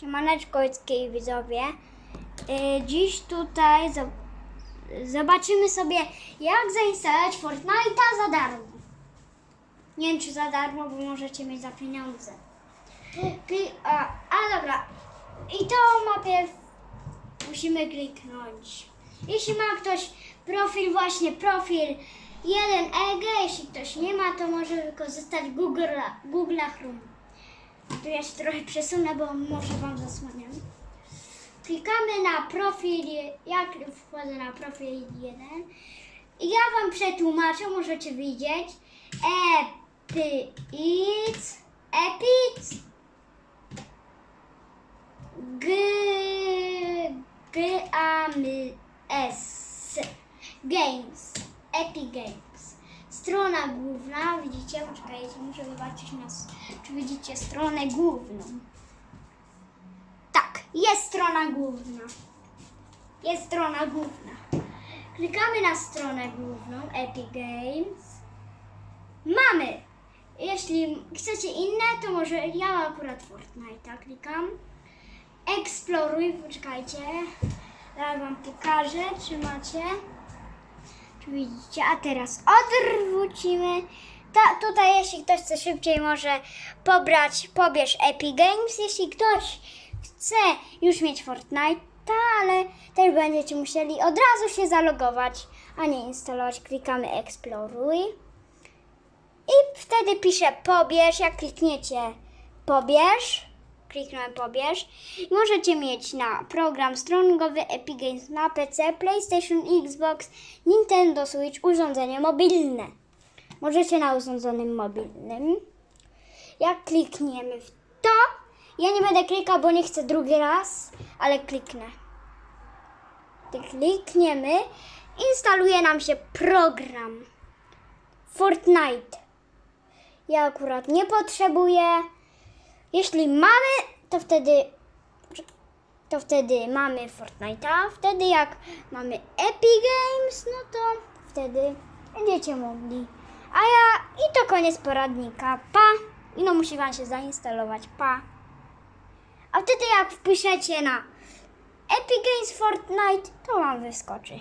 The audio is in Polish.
Siemaneczko, i widzowie. Yy, Dziś tutaj zo- zobaczymy sobie, jak zainstalować Fortnite'a za darmo. Nie wiem, czy za darmo, bo możecie mieć za pieniądze. A, a dobra, i to mapie musimy kliknąć. Jeśli ma ktoś profil, właśnie profil 1EG, jeśli ktoś nie ma, to może wykorzystać Google, Google Chrome. Tu ja się trochę przesunę, bo może Wam zasłaniam. Klikamy na profil, ja klik- wchodzę na profil 1 i ja Wam przetłumaczę, możecie widzieć. Epic, Epic, G, G, A, M, S, Games, Epic Games. Strona główna, widzicie? Poczekajcie, muszę zobaczyć nas, czy widzicie stronę główną. Tak, jest strona główna. Jest strona główna. Klikamy na stronę główną Epic Games. Mamy. Jeśli chcecie inne, to może ja akurat Fortnite'a. Klikam. Eksploruj, poczekajcie. Zaraz wam pokażę, czy macie. Widzicie? A teraz odwrócimy. Ta, tutaj, jeśli ktoś chce szybciej, może pobrać, pobierz Epic Games. Jeśli ktoś chce już mieć Fortnite'a, ale też będziecie musieli od razu się zalogować, a nie instalować. Klikamy Eksploruj. I wtedy pisze pobierz. Jak klikniecie pobierz, kliknąłem pobierz i możecie mieć na program strongowy Epic Games na PC, PlayStation, Xbox, Nintendo Switch, urządzenie mobilne. Możecie na urządzonym mobilnym. Jak klikniemy w to, ja nie będę klikał, bo nie chcę drugi raz, ale kliknę. Klikniemy, instaluje nam się program Fortnite. Ja akurat nie potrzebuję. Jeśli mamy, to wtedy to wtedy mamy Fortnite'a. Wtedy jak mamy Epic Games, no to wtedy będziecie mogli. A ja i to koniec poradnika. Pa. I no musi wam się zainstalować. Pa. A wtedy jak wpiszecie na Epic Games Fortnite, to wam wyskoczy.